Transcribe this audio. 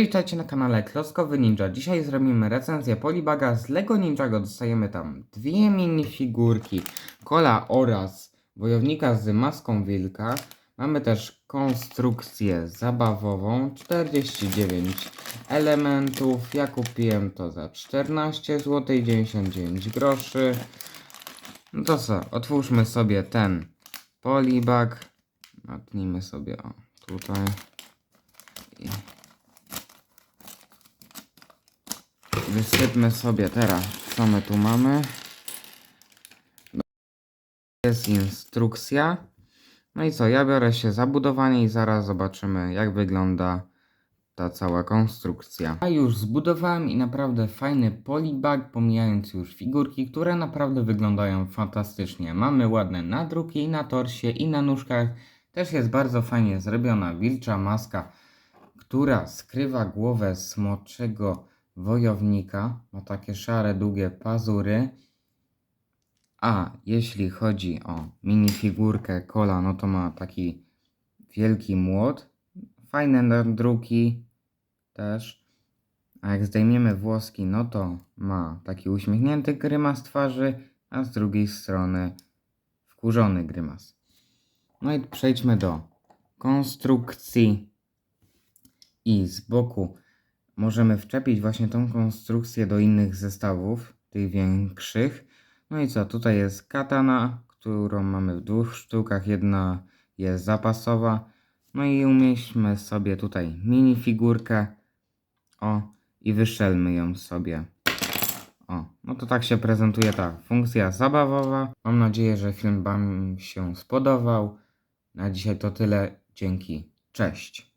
Witajcie na kanale Kloskowy Ninja. Dzisiaj zrobimy recenzję Polibaga z Lego Ninjago. Dostajemy tam dwie minifigurki, kola oraz wojownika z maską wilka. Mamy też konstrukcję zabawową, 49 elementów. Ja kupiłem to za 14 zł 99 groszy. No to co, otwórzmy sobie ten polibag. Natnijmy sobie o, tutaj. I Wysypmy sobie teraz, co my tu mamy. No, Jest instrukcja. No i co, ja biorę się za budowanie i zaraz zobaczymy, jak wygląda ta cała konstrukcja. A już zbudowałem i naprawdę fajny polibag, pomijając już figurki, które naprawdę wyglądają fantastycznie. Mamy ładne nadruki i na torsie i na nóżkach. Też jest bardzo fajnie zrobiona wilcza maska, która skrywa głowę smoczego wojownika. Ma takie szare, długie pazury. A jeśli chodzi o minifigurkę kola, no to ma taki wielki młot. Fajne nadruki też. A jak zdejmiemy włoski, no to ma taki uśmiechnięty grymas twarzy, a z drugiej strony wkurzony grymas. No i przejdźmy do konstrukcji. I z boku możemy wczepić właśnie tą konstrukcję do innych zestawów, tych większych. No i co, tutaj jest katana, którą mamy w dwóch sztukach, jedna jest zapasowa. No i umieśćmy sobie tutaj minifigurkę. O, i wyszczelmy ją sobie. O, no to tak się prezentuje ta funkcja zabawowa. Mam nadzieję, że film Wam się spodobał. Na dzisiaj to tyle. Dzięki. Cześć.